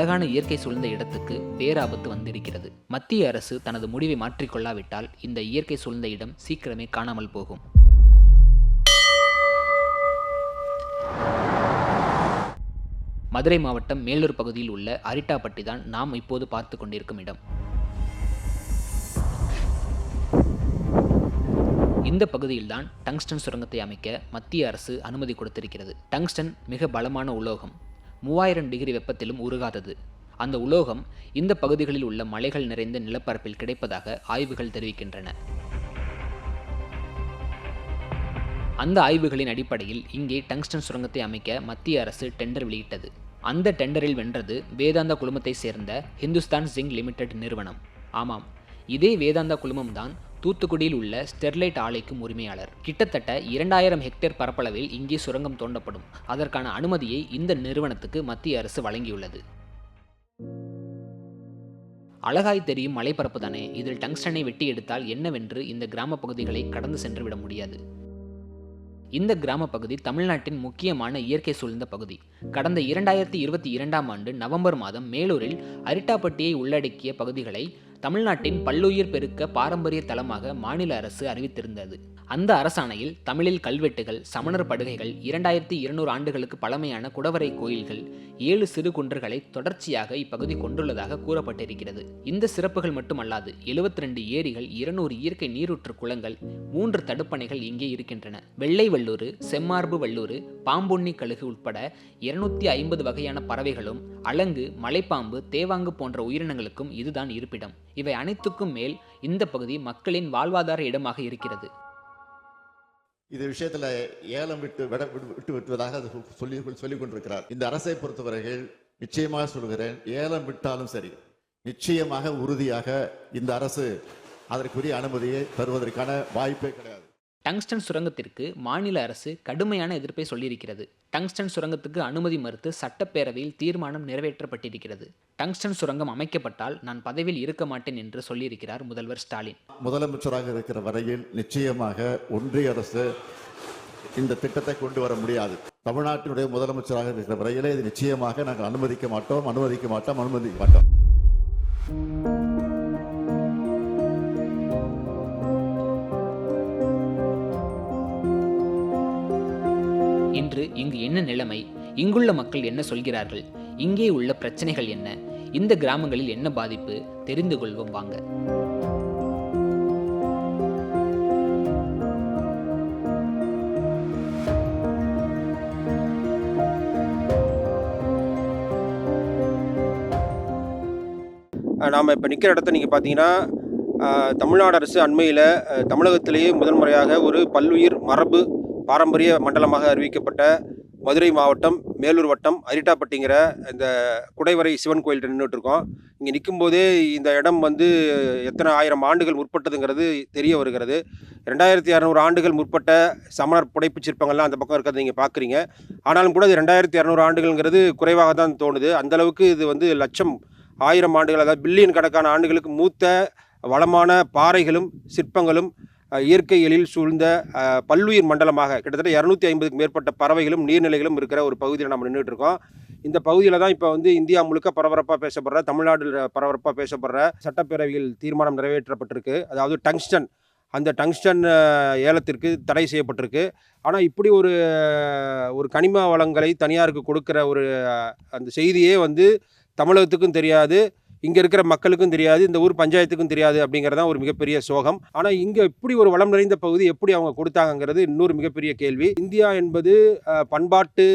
அழகான இயற்கை சூழ்ந்த இடத்துக்கு பேராபத்து வந்திருக்கிறது. மத்திய அரசு தனது முடிவை மாற்றிக்கொள்ளாவிட்டால் இந்த இயற்கை சூழ்ந்த இடம் சீக்கிரமே காணாமல் போகும். மதுரை மாவட்டம் மேலூர் பகுதியில் உள்ள அரிட்டாப்பட்டி தான் நாம் இப்போது பார்த்து கொண்டிருக்கும் இடம். இந்த பகுதியில்தான் டங்ஸ்டன் சுரங்கத்தை அமைக்க மத்திய அரசு அனுமதி கொடுத்திருக்கிறது. டங்ஸ்டன் மிக பலமான உலோகம். மூவாயிரம் டிகிரி வெப்பத்திலும் உருகாதது. அந்த உலோகம் இந்த பகுதிகளில் உள்ள மலைகள் நிறைந்த நிலப்பரப்பில் கிடைப்பதாக ஆய்வுகள் தெரிவிக்கின்றன. அந்த ஆய்வுகளின் அடிப்படையில் இங்கே டங்ஸ்டன் சுரங்கத்தை அமைக்க மத்திய அரசு டெண்டர் வெளியிட்டது. அந்த டெண்டரில் வென்றது வேதாந்தா குழுமத்தை சேர்ந்த ஹிந்துஸ்தான் ஜிங்க் லிமிடெட் நிறுவனம். ஆமாம் இதே வேதாந்தா குழுமம் தான் தூத்துக்குடியில் உள்ள ஸ்டெர்லைட் ஆலைக்கும் உரிமையாளர். கிட்டத்தட்ட இரண்டாயிரம் ஹெக்டேர் பரப்பளவில் இங்கே சுரங்கம் தோண்டப்படும். அதற்கான அனுமதியை இந்த நிறுவனத்துக்கு மத்திய அரசு வழங்கியுள்ளது. அழகாய் தெரியும் மலைப்பரப்பு தானே? இதில் டங்ஸ்டனை வெட்டி எடுத்தால் என்னவென்று இந்த கிராம பகுதிகளை கடந்து சென்று விட முடியாது. இந்த கிராம பகுதி தமிழ்நாட்டின் முக்கியமான இயற்கை சூழ்ந்த பகுதி. கடந்த இரண்டாயிரத்தி இருபத்தி இரண்டாம் ஆண்டு நவம்பர் மாதம் மேலூரில் அரிட்டாப்பட்டியை உள்ளடக்கிய பகுதிகளை தமிழ்நாட்டின் பல்லுயிர் பெருக்க பாரம்பரிய தலமாக மாநில அரசு அறிவித்திருந்தது. அந்த அரசாணையில் தமிழில் கல்வெட்டுகள் சமணர் படுகைகள் இரண்டாயிரத்தி இருநூறு ஆண்டுகளுக்கு பழமையான குடவரை கோயில்கள் ஏழு சிறு குன்றுகளை தொடர்ச்சியாக இப்பகுதி கொண்டுள்ளதாக கூறப்பட்டிருக்கிறது. இந்த சிறப்புகள் மட்டுமல்லாது எழுபத்தி ரெண்டு ஏரிகள் இருநூறு இயற்கை நீரூற்று குளங்கள் மூன்று தடுப்பணைகள் இங்கே இருக்கின்றன. வெள்ளை வல்லூர் செம்மார்பு வல்லூர் பாம்பொன்னி கழுகு உட்பட இருநூத்தி ஐம்பது வகையான பறவைகளும் அலங்கு மலைப்பாம்பு தேவாங்கு போன்ற உயிரினங்களுக்கும் இதுதான் இருப்பிடம். இவை அனைத்துக்கும் மேல் இந்த பகுதி மக்களின் வாழ்வாதார இடமாக இருக்கிறது. இது விஷயத்துல ஏலம் விட்டு விட விட்டு விட்டு விட்டுவதாக அது சொல்லி சொல்லிக் கொண்டிருக்கிறார் இந்த அரசை பொறுத்தவரைகள் நிச்சயமாக சொல்கிறேன் ஏலம் விட்டாலும் சரி நிச்சயமாக உறுதியாக இந்த அரசு அதற்குரிய அனுமதியை தருவதற்கான வாய்ப்பே கிடையாது. டங்ஸ்டன் சுரங்கத்திற்கு மாநில அரசு கடுமையான எதிர்ப்பை சொல்லியிருக்கிறது. டங்ஸ்டன் சுரங்கத்துக்கு அனுமதி மறுத்து சட்டப்பேரவையில் தீர்மானம் நிறைவேற்றப்பட்டிருக்கிறது. டங்ஸ்டன் சுரங்கம் அமைக்கப்பட்டால் நான் பதவியில் இருக்க மாட்டேன் என்று சொல்லியிருக்கிறார் முதல்வர் ஸ்டாலின். முதலமைச்சராக இருக்கிற வரையில் நிச்சயமாக ஒன்றிய அரசு இந்த திட்டத்தை கொண்டு வர முடியாது. தமிழ்நாட்டினுடைய முதலமைச்சராக இருக்கிற வரையிலே இது நிச்சயமாக நாங்கள் அனுமதிக்க மாட்டோம் அனுமதிக்க மாட்டோம் அனுமதிக்க மாட்டோம். இங்கு என்ன நிலைமை? இங்குள்ள மக்கள் என்ன சொல்கிறார்கள்? இங்கே உள்ள பிரச்சனைகள் என்ன? இந்த கிராமங்களில் என்ன பாதிப்பு? தெரிந்து கொள்வோம் வாங்க. நாம் இப்போ நிற்கிற இடத்த நீங்கள் பார்த்தீங்கன்னா தமிழ்நாடு அரசு அண்மையில் தமிழகத்திலேயே முதன்முறையாக ஒரு பல்லுயிர் மரபு பாரம்பரிய மண்டலமாக அறிவிக்கப்பட்ட மதுரை மாவட்டம் மேலூர் வட்டம் அரிட்டாப்பட்டிங்கிற இந்த குடைவரை சிவன் கோயில் நின்றுட்டுருக்கோம் இங்கே நிற்கும்போதே இந்த இடம் வந்து எத்தனை ஆயிரம் ஆண்டுகள் முற்பட்டதுங்கிறது தெரிய வருகிறது. ரெண்டாயிரத்தி இரநூறு ஆண்டுகள் முற்பட்ட சமணர் புடைப்புச் சிற்பங்கள்லாம் அந்த பக்கம் இருக்கிறத நீங்கள் பார்க்குறீங்க ஆனாலும் கூட இது ரெண்டாயிரத்தி இரநூறு ஆண்டுகள்ங்கிறது குறைவாக தான் தோணுது. அந்த அளவுக்கு இது வந்து லட்சம் ஆயிரம் ஆண்டுகள் அதாவது பில்லியன் கணக்கான ஆண்டுகளுக்கு மூத்த வளமான பாறைகளும் சிற்பங்களும் இயற்கை எழில் சூழ்ந்த பல்லுயிர் மண்டலமாக கிட்டத்தட்ட இரநூத்தி ஐம்பதுக்கு மேற்பட்ட பறவைகளும் நீர்நிலைகளும் இருக்கிற ஒரு பகுதியில் நம்ம நின்றுட்டு இருக்கோம். இந்த பகுதியில் தான் இப்போ வந்து இந்தியா முழுக்க பரபரப்பாக பேசப்படுற தமிழ்நாட்டில் பரபரப்பாக பேசப்படுற சட்டப்பேரவையில் தீர்மானம் நிறைவேற்றப்பட்டிருக்கு. அதாவது டங்ஸ்டன் அந்த டங்ஸ்டன் ஏலத்திற்கு தடை செய்யப்பட்டிருக்கு. ஆனால் இப்படி ஒரு ஒரு கனிம வளங்களை தனியாருக்கு கொடுக்குற ஒரு அந்த செய்தியே வந்து தமிழகத்துக்கும் தெரியாது. இங்கே இருக்கிற மக்களுக்கும் தெரியாது இந்த ஊர் பஞ்சாயத்துக்கும் தெரியாது அப்படிங்கிறது தான் ஒரு மிகப்பெரிய சோகம். ஆனால் இங்கே இப்படி ஒரு வளம் நிறைந்த பகுதி எப்படி அவங்க கொடுத்தாங்கங்கிறது இன்னொரு மிகப்பெரிய கேள்வி. இந்தியா என்பது பண்பாட்டு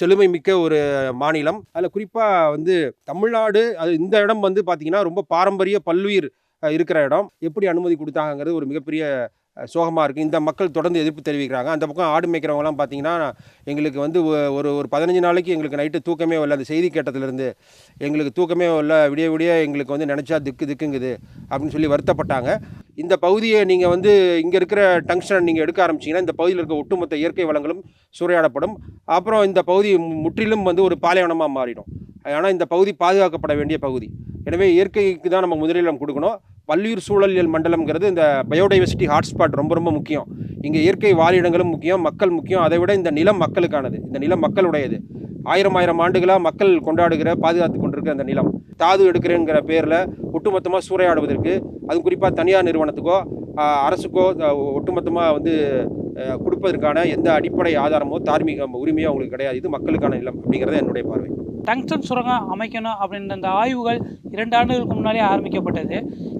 செழுமை மிக்க ஒரு மாநிலம். அதில் குறிப்பாக வந்து தமிழ்நாடு அது இந்த இடம் வந்து பார்த்திங்கன்னா ரொம்ப பாரம்பரிய பல்லுயிர் இருக்கிற இடம். எப்படி அனுமதி கொடுத்தாங்கங்கிறது ஒரு மிகப்பெரிய சோகமாக இருக்குது இந்த மக்கள் தொடர்ந்து எதிர்ப்பு தெரிவிக்கிறாங்க. அந்த பக்கம் ஆடு மேய்க்கிறவங்கலாம் பார்த்தீங்கன்னா எங்களுக்கு வந்து ஒரு ஒரு பதினஞ்சு நாளைக்கு எங்களுக்கு நைட்டு தூக்கமே வரல. அந்த செய்தி கேட்டதுலேருந்து எங்களுக்கு தூக்கமே வரல. விடிய விடிய எங்களுக்கு வந்து நினச்சா திக்கு திக்குங்குது அப்படின்னு சொல்லி வருத்தப்பட்டாங்க. இந்த பகுதியை நீங்கள் வந்து இங்கே இருக்கிற டங்ஷனை நீங்கள் எடுக்க ஆரம்பிச்சீங்கன்னா இந்த பகுதியில் இருக்க ஒட்டுமொத்த இயற்கை வளங்களும் சூறையாடப்படும். அப்புறம் இந்த பகுதி முற்றிலும் வந்து ஒரு பாலைவனமாக மாறிடும். ஆனால் இந்த பகுதி பாதுகாக்கப்பட வேண்டிய பகுதி. எனவே இயற்கைக்கு தான் நம்ம முதலிடம் கொடுக்கணும். பல்லுயிர் சூழலியல் மண்டலம்ங்கிறது இந்த பயோடைவர்சிட்டி ஹாட்ஸ்பாட் ரொம்ப ரொம்ப முக்கியம். இங்கே இயற்கை வாழிடங்களும் முக்கியம் மக்கள் முக்கியம். அதை விட இந்த நிலம் மக்களுக்கானது. இந்த நிலம் மக்களுடையது. ஆயிரம் ஆயிரம் ஆண்டுகளாக மக்கள் கொண்டாடுகிற பாதுகாத்து கொண்டிருக்கிற அந்த நிலம். தாது எடுக்கிறேங்கிற பேரில் ஒட்டுமொத்தமாக சூறையாடுவதற்கு அது குறிப்பாக தனியார் நிறுவனத்துக்கோ அரசுக்கோ ஒட்டுமொத்தமாக வந்து கொடுப்பதற்கான எந்த அடிப்படை ஆதாரமோ தார்மீக உரிமையோ அவங்களுக்கு கிடையாது. இது மக்களுக்கான நிலம் அப்படிங்கிறது என்னுடைய பார்வை. டங்ஸ்டன் சுரங்கம் அமைக்கணும் அப்படின்ற அந்த ஆய்வுகள் இரண்டு ஆண்டுகளுக்கு முன்னாலே ஆரம்பிக்கப்பட்டது.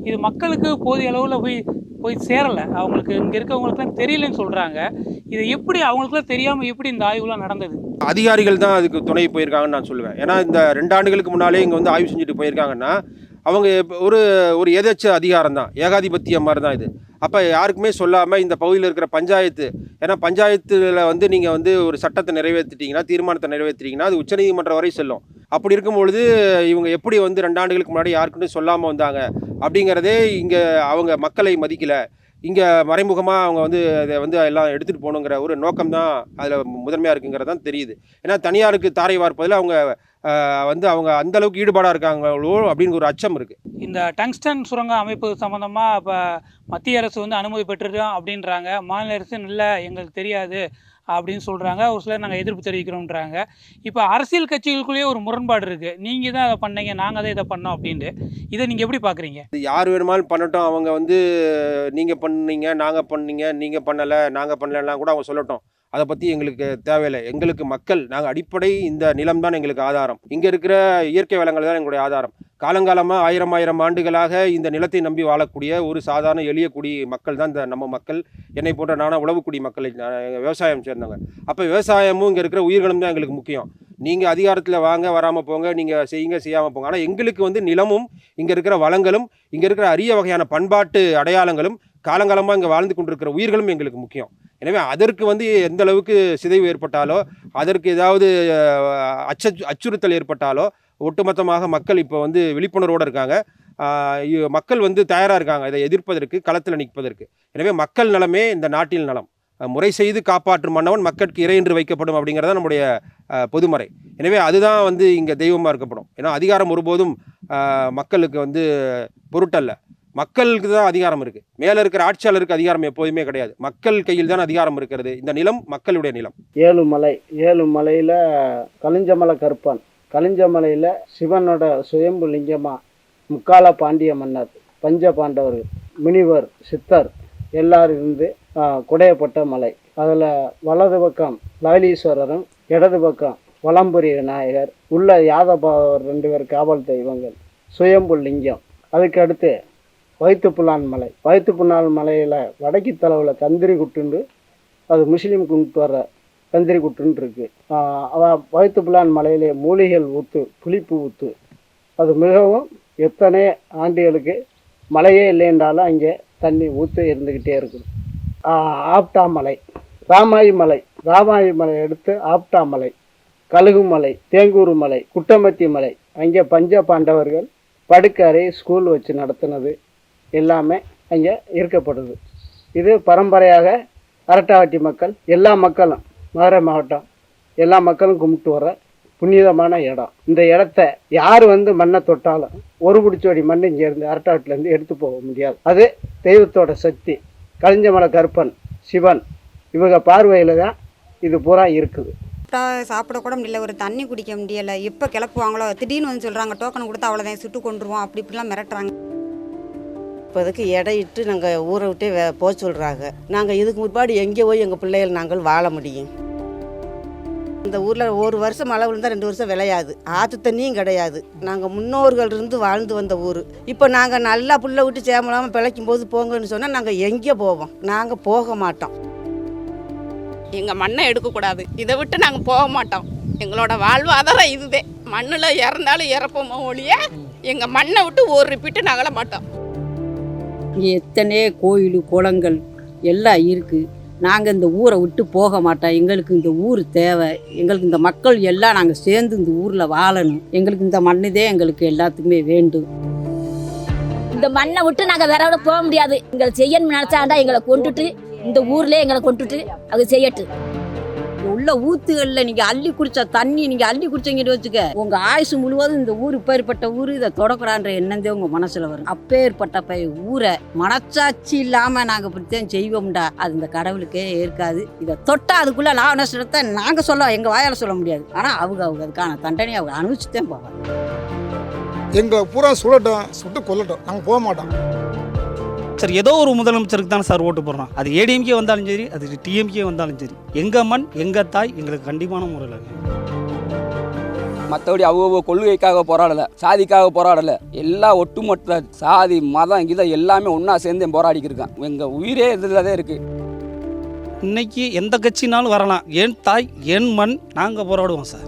இது மக்களுக்கு போதிய அளவில் போய் போய் சேரலை. அவங்களுக்கு இங்கே இருக்கவங்களுக்குலாம் தெரியலன்னு சொல்கிறாங்க இது எப்படி அவங்களுக்குலாம் தெரியாமல் எப்படி இந்த ஆய்வுலாம் நடந்தது? அதிகாரிகள் தான் அதுக்கு துணை போயிருக்காங்கன்னு நான் சொல்லுவேன். ஏன்னா இந்த ரெண்டு ஆண்டுகளுக்கு முன்னாலே இங்கே வந்து ஆய்வு செஞ்சுட்டு போயிருக்காங்கன்னா அவங்க ஒரு ஒரு எதேச்ச அதிகாரம் தான் ஏகாதிபத்தியம் மாதிரி தான் இது. அப்போ யாருக்குமே சொல்லாமல் இந்த பகுதியில் இருக்கிற பஞ்சாயத்து ஏன்னா பஞ்சாயத்தில் வந்து நீங்கள் வந்து ஒரு சட்டத்தை நிறைவேற்றிட்டீங்கன்னா தீர்மானத்தை நிறைவேற்றிட்டீங்கன்னா அது உச்சநீதிமன்றம் வரை செல்லும். அப்படி இருக்கும் பொழுது இவங்க எப்படி வந்து ரெண்டு ஆண்டுகளுக்கு முன்னாடி யாருக்குன்னு சொல்லாமல் வந்தாங்க? அப்படிங்கிறதே இங்கே அவங்க மக்களை மதிக்கலை. இங்கே மறைமுகமாக அவங்க வந்து அதை வந்து எல்லாம் எடுத்துகிட்டு போகணுங்கிற ஒரு நோக்கம் தான் அதில் முதன்மையாக இருக்குங்கிறது தான் தெரியுது. ஏன்னா தனியாருக்கு தாரை வார்ப்பதில் அவங்க வந்து அவங்க அந்த அளவுக்கு ஈடுபாடாக இருக்காங்களோ அப்படின்னு ஒரு அச்சம் இருக்குது இந்த டங்ஸ்டன் சுரங்கம் அமைப்பு சம்மந்தமாக இப்போ மத்திய அரசு வந்து அனுமதி பெற்றுட்டோம் அப்படின்றாங்க. மாநில அரசு இல்லை எங்களுக்கு தெரியாது அப்படின்னு சொல்கிறாங்க ஒரு சிலர் நாங்கள் எதிர்ப்பு தெரிவிக்கிறோம்ன்றாங்க. இப்போ அரசியல் கட்சிகளுக்குள்ளேயே ஒரு முரண்பாடு இருக்குது நீங்கள் தான் அதை பண்ணீங்க நாங்கள் தான் இதை பண்ணோம் அப்படின்ட்டு. இதை நீங்கள் எப்படி பார்க்குறீங்க இது யார் வேணுமாலும் பண்ணட்டும். அவங்க வந்து நீங்கள் பண்ணீங்க நாங்கள் பண்ணீங்க நீங்கள் பண்ணலை நாங்கள் பண்ணலைலாம் கூட அவங்க சொல்லட்டும். அதை பற்றி எங்களுக்கு தேவையில்லை. எங்களுக்கு மக்கள் நாங்கள் அடிப்படை இந்த நிலம் தான் எங்களுக்கு ஆதாரம். இங்கே இருக்கிற இயற்கை வளங்கள் தான் எங்களுடைய ஆதாரம். காலங்காலமாக ஆயிரம் ஆயிரம் ஆண்டுகளாக இந்த நிலத்தை நம்பி வாழக்கூடிய ஒரு சாதாரண எளிய குடி மக்கள் தான் இந்த நம்ம மக்கள். என்னை போன்ற நானா உழவுக்குடி மக்களை விவசாயம் சேர்ந்தவங்க. அப்போ விவசாயமும் இங்கே இருக்கிற உயிர்களும் தான் எங்களுக்கு முக்கியம். நீங்கள் அதிகாரத்தில் வாங்க வராமல் போங்க நீங்கள் செய்யுங்க செய்யாமல் போங்க. ஆனால் எங்களுக்கு வந்து நிலமும் இங்கே இருக்கிற வளங்களும் இங்கே இருக்கிற அரிய வகையான பண்பாட்டு அடையாளங்களும் காலங்காலமாக இங்கே வாழ்ந்து கொண்டிருக்கிற உயிர்களும் எங்களுக்கு முக்கியம். எனவே அதற்கு வந்து எந்த அளவுக்கு சிதைவு ஏற்பட்டாலோ அதற்கு ஏதாவது அச்ச அச்சுறுத்தல் ஏற்பட்டாலோ ஒட்டுமொத்தமாக மக்கள் இப்போ வந்து விழிப்புணர்வோடு இருக்காங்க. மக்கள் வந்து தயாராக இருக்காங்க. இதை எதிர்ப்பதற்கு களத்தில் நிற்பதற்கு. எனவே மக்கள் நலமே இந்த நாட்டில் நலம். முறை செய்து காப்பாற்றும் மன்னவன் மக்களுக்கு இறை என்று வைக்கப்படும் அப்படிங்கிறது நம்முடைய பொதுமறை. எனவே அதுதான் வந்து இங்கே தெய்வமாக இருக்கப்படும். ஏன்னா அதிகாரம் ஒருபோதும் மக்களுக்கு வந்து பொருட்டல்ல. மக்களுக்கு தான் அதிகாரம் இருக்குது மேலே இருக்கிற ஆட்சியாளருக்கு அதிகாரம் எப்போதுமே கிடையாது. மக்கள் கையில் தான் அதிகாரம் இருக்கிறது. இந்த நிலம் மக்களுடைய நிலம். ஏழுமலை ஏழுமலையில் கலிஞ்சமலை கருப்பன். கலிஞ்சமலையில் சிவனோட சுயம்பு லிங்கமாக முக்கால பாண்டிய மன்னர் பஞ்ச பாண்டவர்கள் முனிவர் சித்தர் எல்லாரும் இருந்து குடையப்பட்ட மலை. அதில் வலது பக்கம் லலிதீஸ்வரரும் இடது பக்கம் வலம்புரி விநாயகர் உள்ள யாதபாவர் ரெண்டு பேர் காவல் தெய்வங்கள் சுயம்பு லிங்கம். அதுக்கு அடுத்து வயிற்றுப்புலான் மலை. வயிற்றுப்புலான் மலையில் வடக்கு தளவில் தந்திரி குட்டுண்டு அது முஸ்லீம் கும்பிட்டு வர தந்திரி குட்டுன்னு இருக்கு ஆஹ் அவ வயிற்றுப்புலான் மலையிலே மூலிகைகள் ஊத்து புளிப்பு ஊத்து. அது மிகவும் எத்தனை ஆண்டுகளுக்கு மழையே இல்லைன்றாலும் அங்கே தண்ணி ஊற்று இருந்துக்கிட்டே இருக்குது. ஆப்டாமலை ராமாயிமலை ராமாயி மலை ராமாயி மலை எடுத்து ஆப்டா மலை கழுகு மலை தேங்கூர் மலை குட்டமத்தி மலை அங்கே பஞ்ச பாண்டவர்கள் படுக்கறை ஸ்கூல் வச்சு நடத்தினது எல்லாமே அங்கே இருக்கப்படுது இது பரம்பரையாக அரட்டாவட்டி மக்கள் எல்லா மக்களும் மதுரை மாவட்டம் எல்லா மக்களும் கும்பிட்டு வர புனிதமான இடம். இந்த இடத்த யார் வந்து மண்ணை தொட்டாலும் ஒரு பிடிச்சோடி மண் இங்கேருந்து அரட்டாவட்டிலேருந்து எடுத்து போக முடியாது. அது தெய்வத்தோட சக்தி. கலிஞ்சமலை கருப்பன் சிவன் இவங்க பார்வையில் தான் இது பூரா இருக்குது. சாப்பிட்டா சாப்பிட கூட முடியல ஒரு தண்ணி குடிக்க முடியலை. எப்போ கிளப்புவாங்களோ திடீர்னு வந்து சொல்கிறாங்க டோக்கன் கொடுத்து அவ்வளோதான் சுட்டு கொண்டுருவோம் அப்படி இப்படிலாம் மிரட்டுறாங்க. இப்போதைக்கு இடையிட்டு நாங்கள் ஊரை விட்டே போக சொல்கிறாங்க நாங்கள் இதுக்கு முற்பாடு எங்கே போய் எங்கள் பிள்ளைகள் நாங்கள் வாழ முடியும்? இந்த ஊரில் ஒரு வருஷம் மழை விழுந்தா ரெண்டு வருஷம் விளையாது. ஆற்று தண்ணியும் கிடையாது. நாங்கள் முன்னோர்கள் இருந்து வாழ்ந்து வந்த ஊர். இப்போ நாங்கள் நல்லா புள்ள விட்டு சேமலாமல் பிழைக்கும் போது போங்கன்னு சொன்னால் நாங்கள் எங்கே போவோம்? நாங்கள் போக மாட்டோம். எங்கள் மண்ணை எடுக்கக்கூடாது இதை விட்டு நாங்கள் போக மாட்டோம். எங்களோட வாழ்வாதாரம் இதுதே. மண்ணில் இறந்தாலும் இறப்போமோ ஒழிய எங்கள் மண்ணை விட்டு ஒரு ரிப்பீட்டு நகல மாட்டோம். இங்கே எத்தனை கோயில் குளங்கள் எல்லாம் இருக்குது நாங்கள் இந்த ஊரை விட்டு போக மாட்டோம். எங்களுக்கு இந்த ஊர் தேவை. எங்களுக்கு இந்த மக்கள் எல்லாம் நாங்கள் சேர்ந்து இந்த ஊரில் வாழணும். எங்களுக்கு இந்த மண்ணுதே எங்களுக்கு எல்லாத்துக்குமே வேண்டும். இந்த மண்ணை விட்டு நாங்கள் வேற விட போக முடியாது. எங்களை செய்யணும்னு நினச்சாண்டா எங்களை கொண்டுட்டு இந்த ஊர்லேயே எங்களை கொண்டுட்டு அது செய்யட்டு உள்ள ஊத்துகளில் நீங்கள் அள்ளி குடிச்ச தண்ணி நீங்கள் அள்ளி குடிச்சீங்கன்னு வச்சுக்க உங்கள் ஆயுசு முழுவதும் இந்த ஊர் இப்பேற்பட்ட ஊர் இதை தொடக்கூடான்ற எண்ணந்தே உங்கள் மனசில் வரும். அப்பேற்பட்ட பய ஊரை மனச்சாட்சி இல்லாமல் நாங்கள் இப்படித்தான் செய்வோம்டா. அது இந்த கடவுளுக்கே ஏற்காது. இதை தொட்டா அதுக்குள்ள லாப நஷ்டத்தை நாங்கள் சொல்ல எங்கள் வாயால் சொல்ல முடியாது. ஆனால் அவங்க அவங்க அதுக்கான தண்டனை அவங்க அனுபவிச்சுதான் போவாங்க. எங்களை பூரா சுடட்டும் சுட்டு கொல்லட்டும். நாங்கள் போக மாட்டோம். சார் ஏதோ ஒரு முதலமைச்சருக்கு தானே சார் ஓட்டு போடுறோம் அது ஏடிஎம்கே வந்தாலும் சரி அது டிஎம்கே வந்தாலும் சரி. எங்கள் மண் எங்கள் தாய் எங்களுக்கு கண்டிப்பான முறையில். மற்றபடி அவங்க கொள்கைக்காக போராடலை சாதிக்காக போராடலை. எல்லா ஒட்டுமொத்த சாதி மதம் இதை எல்லாமே ஒன்றா சேர்ந்து போராடிக்கிருக்கான் எங்கள் உயிரே இதில் தான் இருக்குது இன்னைக்கு எந்த கட்சினாலும் வரலாம். என் தாய் என் மண் நாங்கள் போராடுவோம் சார்.